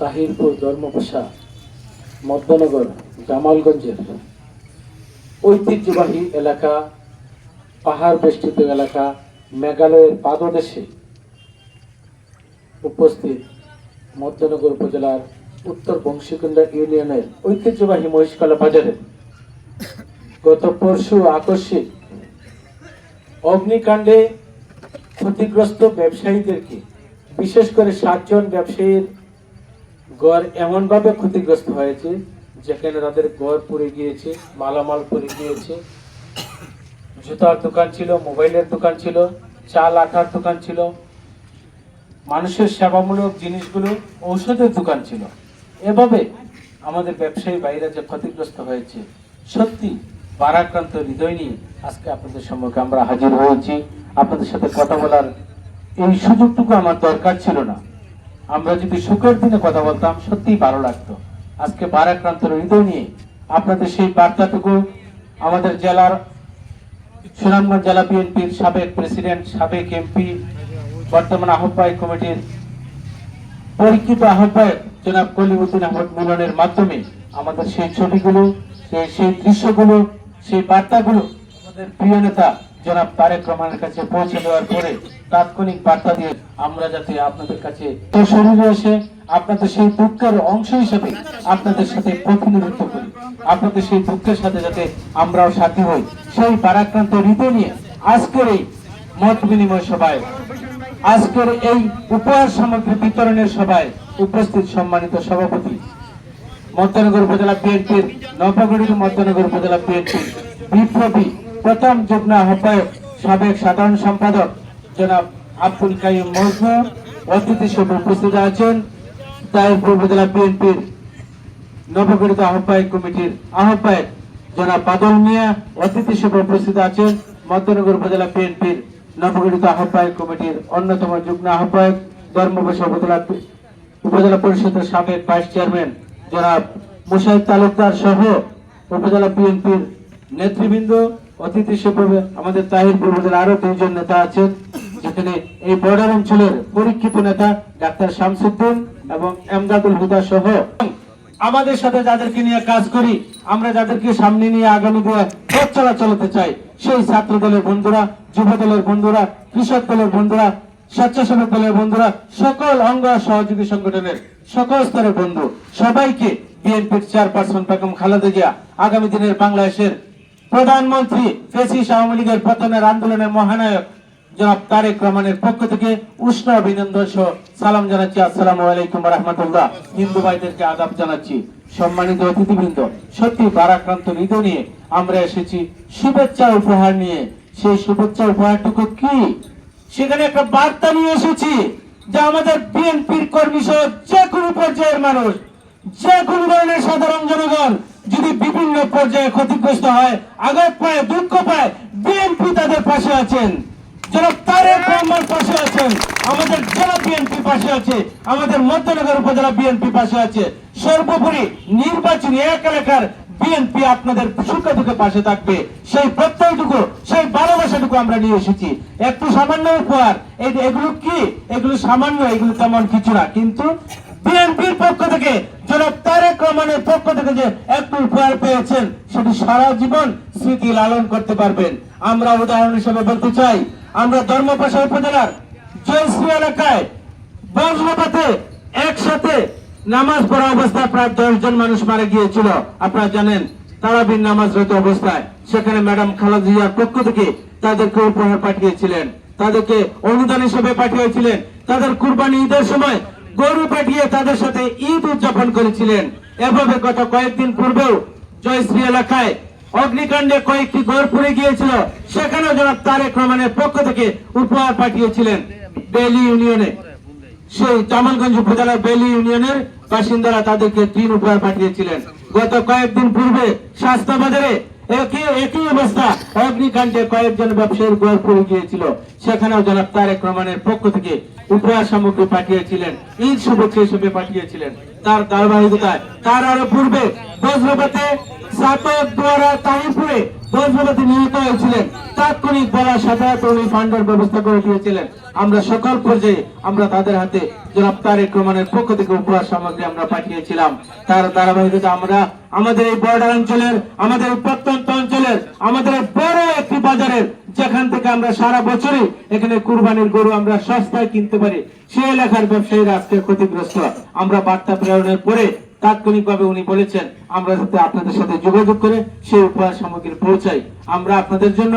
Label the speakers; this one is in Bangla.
Speaker 1: তাহিরপুর ধর্মপাশা মধ্যনগর জামালগঞ্জের। ঐতিহ্যবাহী এলাকা, পাহাড় বেষ্টিত এলাকা, মেঘালয়ের পাদদেশে উপস্থিত মধ্যনগর উপজেলার উত্তর বংশীকুণ্ডা ইউনিয়নের ঐতিহ্যবাহী মহিষকলা বাজারে। গত পরশু আকস্মিক অগ্নিকাণ্ডে ক্ষতিগ্রস্ত ব্যবসায়ীদেরকে, বিশেষ করে সাতজন ব্যবসায়ীর গড় এমনভাবে ক্ষতিগ্রস্ত হয়েছে, যেখানে তাদের গড় পড়ে গিয়েছে, মালামাল পড়ে গিয়েছে। জুতার দোকান ছিল, মোবাইলের দোকান ছিল, চাল আটার দোকান ছিল। মানুষের সেবামূলক জিনিসগুলো ঔষধের দোকান ছিল। এভাবে আমাদের ব্যবসায়ী বাইরে যে ক্ষতিগ্রস্ত হয়েছে, সত্যি বারাক্রান্ত হৃদয় নিয়ে আজকে আপনাদের সম্মুখে আমরা হাজির হয়েছি। আপনাদের সাথে কথা বলার এই সুযোগটুকু আমার দরকার ছিল না। আমরা যদি সুখের দিনে কথা বলতাম, সত্যিই ভালো লাগতো। আজকে বারাক্রান্ত হৃদয় নিয়ে আপনাদের সেই বার্তাটুকু আমাদের জেলার সুনামগঞ্জ জেলা বিএনপির সাবেক প্রেসিডেন্ট, সাবেক এমপি, বর্তমান আহ্বায়ক কমিটির পরীক্ষিত আহ্বায়ক জনাব কলিউদ্দিন আহমদ মিলনের মাধ্যমে আমাদের সেই ছবিগুলো সেই দৃশ্যগুলো, সেই বার্তাগুলো আমাদের প্রিয় নেতা জনাব তারেক রহমানের কাছে পৌঁছে দেওয়ার পরে তাৎক্ষণিক বার্তা দিয়ে আমরা যাতে আপনাদের কাছে তো শরীরে এসে আপনাদের সেই দুঃখের অংশ হিসেবে আপনাদের সাথে প্রতিনিধিত্ব করি। আপনাদের সেই দুঃখের সাথে যাতে আমরাও সাথী হই। সেই পারাক্রান্ত হৃদয় নিয়ে আজকের এই মত বিনিময় সভায়, আজকের এই উপহার সামগ্রী বিতরণের সভায় উপস্থিত সম্মানিত সভাপতি, মধ্যনগর উপজেলা বিএনপির নবগড়ির মধ্যনগর উপজেলা বিএনপির বিপ্লবী প্রথম যুগ্ম আহ্বায়ক সাবেক সাধারণ সম্পাদক জনাব আব্দুল কাইম মজনু অতিথি হিসেবে উপস্থিত আছেন। তাইপুর উপজেলা বিএনপির নবগঠিত আহ্বায়ক কমিটির আহ্বায়ক জনাব বাদল মিয়া, অতিথি হিসেবে উপস্থিত আছেন মধ্যনগর উপজেলা বিএনপির নবগঠিত আহ্বায়ক কমিটির অন্যতম যুগ্ম আহ্বায়ক ধর্মবশ উপজেলা উপজেলা পরিষদের সাবেক ভাইস চেয়ারম্যান জনাব মুসাইদ তালুকদার সহ উপজেলা বিএনপির নেতৃবৃন্দ অতিথি হিসেবে আমাদের তাহিরপুর উপজেলা আরও দুইজন নেতা আছেন, যেখানে এই বর্ডার অঞ্চলের পরীক্ষিত নেতা ডাক্তার শামসুদ্দিন এবং এমদাদুল হুদা সহ। আমাদের সাথে যাদেরকে নিয়ে কাজ করি, আমরা যাদেরকে সামনে নিয়ে আগামী দিনে পথ চলা চলতে চাই, সেই ছাত্র দলের বন্ধুরা, যুব দলের বন্ধুরা, কৃষক দলের বন্ধুরা, স্বেচ্ছাসেবক দলের বন্ধুরা, সকল অঙ্গ সহযোগী সংগঠনের সকল স্তরের বন্ধু, সবাইকে বিএনপির চেয়ারপারসন বেগম খালেদা জিয়া আগামী দিনের বাংলাদেশের প্রধানমন্ত্রী ফেসিস আওয়ামী লীগের পতনের আন্দোলনের মহানায়ক জনাব তারেক রহমানের পক্ষ থেকে উষ্ণ অভিনন্দন সহ সালাম জানাচ্ছি। আসসালামু আলাইকুম রহমতুল্লাহ হিন্দু ভাইদেরকে আদাব জানাচ্ছি। সম্মানিত অতিথিবৃন্দ, সত্যি বারাক্রান্ত হৃদয় নিয়ে আমরা এসেছি। শুভেচ্ছা উপহার নিয়ে। সেই শুভেচ্ছা উপহারটুকু কি? সেখানে একটা বার্তা নিয়ে এসেছি যে আমাদের বিএনপির কর্মী সহ যে কোনো পর্যায়ের মানুষ, যে কোনো ধরনের সাধারণ জনগণ যদি বিভিন্ন পর্যায়ে ক্ষতিগ্রস্ত হয়, আঘাত পায়, দুঃখ পায় বিএনপি তাদের পাশে আছেন। আমরা নিয়ে এসেছি। একটু সামান্য উপহার এগুলো কি? এগুলো সামান্য, এগুলো তেমন কিছু না। কিন্তু বিএনপির পক্ষ থেকে জনাব পক্ষ থেকে যে একটু উপহার পেয়েছেন, সেটি সারা জীবন স্মৃতি লালন করতে পারবেন। আমরা উদাহরণ হিসেবে বলতে চাই, আমরা ধর্মপাশা উপজেলার জয়শ্রী এলাকায় বজ্রপাতে একসাথে নামাজ পড়া অবস্থায় প্রায় দশ জন মানুষ মারা গিয়েছিল। আপনারা জানেন, তারাবির নামাজরত অবস্থায়। সেখানে ম্যাডাম খালেদা পক্ষ থেকে তাদেরকে উপহার পাঠিয়েছিলেন, তাদেরকে অনুদান হিসেবে পাঠিয়েছিলেন। তাদের কুরবানি ঈদের সময় গরু পাঠিয়ে তাদের সাথে ঈদ উদযাপন করেছিলেন। এভাবে গত কয়েকদিন পূর্বেও জয়শ্রী এলাকায় অগ্নিকাণ্ডে কয়েকটি ঘর পুড়ে গিয়েছিল। সেখানেও জনাব তারেক রহমানের পক্ষ থেকে উপহার পাঠিয়েছিলেন বেলি ইউনিয়নে। সেই জামালগঞ্জ উপজেলার বেলি ইউনিয়নের বাসিন্দারা তাদেরকে তিন উপহার পাঠিয়েছিলেন। গত কয়েকদিন পূর্বে শাস্তা বাজারে একই একই অবস্থা। অগ্নিকাণ্ডে কয়েকজন ব্যবসায়ীর ঘর পড়ে গিয়েছিল। সেখানেও জনাব তারেক রহমানের পক্ষ থেকে পাঠিয়েছিলেন। ঈদ শুভেচ্ছা হিসেবে পাঠিয়েছিলেন। তার ধারাবাহিকতায়। তার আরও পূর্বে বজ্রপাতে আমরা সকল পর্যায়ে আমরা তাদের হাতে জনাব তারেক পক্ষ থেকে উপহার সামগ্রী আমরা পাঠিয়েছিলাম। তার ধারাবাহিকতা আমরা আমাদের এই বর্ডার অঞ্চলের, আমাদের প্রত্যন্ত অঞ্চলের, আমাদের বড় একটি বাজারের যেখান থেকে আমরা সারা বছরে এখানে কুরবানির গরু আমরা সস্তায় কিনতে পারি, সেই এলাকার ব্যবসায়ীরা আজকে ক্ষতিগ্রস্ত। আমরা বার্তা প্রেরণের পরে তাৎক্ষণিকভাবে উনি বলেছেন, আমরা যাতে আপনাদের সাথে যোগাযোগ করে সেই উপহার সামগ্রী পৌঁছাই। আমরা আপনাদের জন্য